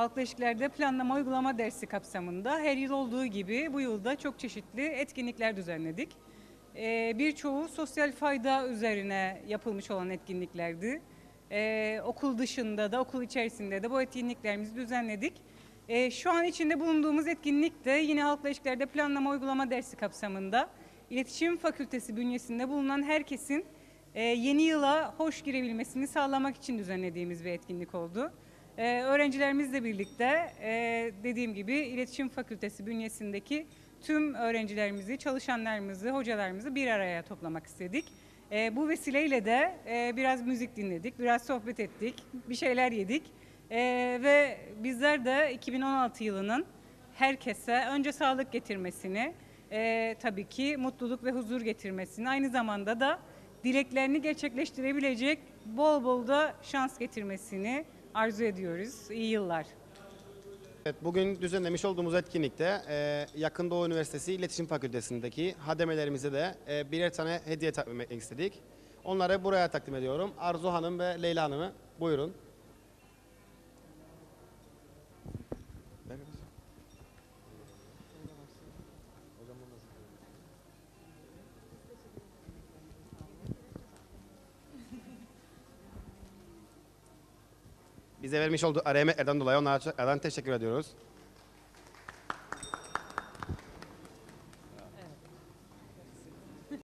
Halkla ilişkilerde planlama uygulama dersi kapsamında her yıl olduğu gibi bu yılda çok çeşitli etkinlikler düzenledik. Ee, birçoğu sosyal fayda üzerine yapılmış olan etkinliklerdi. Ee, okul dışında da okul içerisinde de bu etkinliklerimizi düzenledik. Ee, şu an içinde bulunduğumuz etkinlik de yine halkla ilişkilerde planlama uygulama dersi kapsamında İletişim Fakültesi bünyesinde bulunan herkesin e, yeni yıla hoş girebilmesini sağlamak için düzenlediğimiz bir etkinlik oldu. Ee, öğrencilerimizle birlikte e, dediğim gibi İletişim Fakültesi bünyesindeki tüm öğrencilerimizi, çalışanlarımızı, hocalarımızı bir araya toplamak istedik. Ee, bu vesileyle de e, biraz müzik dinledik, biraz sohbet ettik, bir şeyler yedik. Ee, ve bizler de 2016 yılının herkese önce sağlık getirmesini, e, tabii ki mutluluk ve huzur getirmesini, aynı zamanda da dileklerini gerçekleştirebilecek bol bol da şans getirmesini arzu ediyoruz. İyi yıllar. Evet, bugün düzenlemiş olduğumuz etkinlikte e, Yakın Doğu Üniversitesi İletişim Fakültesindeki hademelerimize de e, birer tane hediye takdim etmek istedik. Onları buraya takdim ediyorum. Arzu Hanım ve Leyla Hanım'ı buyurun. Bize vermiş olduğu emeklerden dolayı onlara çok- teşekkür ediyoruz.